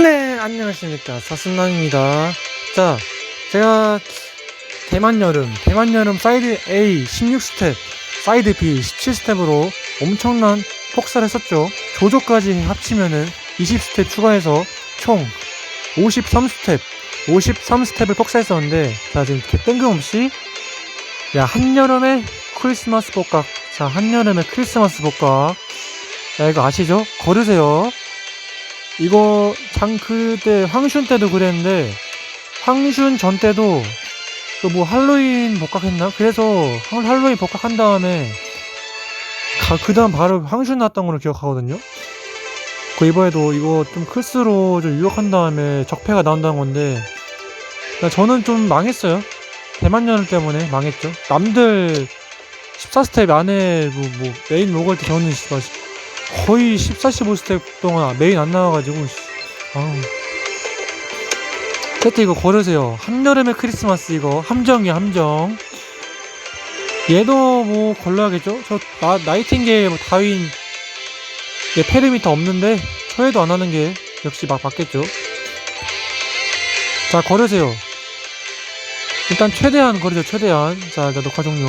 네, 안녕하십니까. 사순남입니다. 자, 제가 대만 여름, 대만 여름 사이드 A 16스텝, 사이드 B 17스텝으로 엄청난 폭사를 했었죠. 조조까지 합치면은 20스텝 추가해서 총 53스텝, 53스텝을 폭사했었는데, 자, 지금 이렇게 뜬금없이, 야, 한여름의 크리스마스 복각. 자, 한여름의 크리스마스 복각. 야, 이거 아시죠? 걸으세요. 이거 장 그때 황슌 때도 그랬는데 황슌 전 때도 그뭐 할로윈 복학했나? 그래서 할- 할로윈 복학한 다음에 그 다음 바로 황슌 났던 걸로 기억하거든요. 그 이번에도 이거 좀 클스로 좀 유력한 다음에 적폐가 나온다는 건데 저는 좀 망했어요. 대만nhân 때문에 망했죠. 남들 14스텝 안에 뭐, 뭐 메인 먹을 때 저는 거의 14, 15스텝 동안 메인 안 나와가지고 씨. 아우. 그때 이거 걸으세요. 한여름의 크리스마스 이거. 함정이야 함정. 얘도 뭐 걸러야겠죠? 저 나, 나이팅게일 뭐 다윈. 얘 페리미터 없는데 초회도 안 하는 게 역시 막 맞겠죠? 자 걸으세요. 일단 최대한 걸으죠 최대한. 자 일단 녹화 종료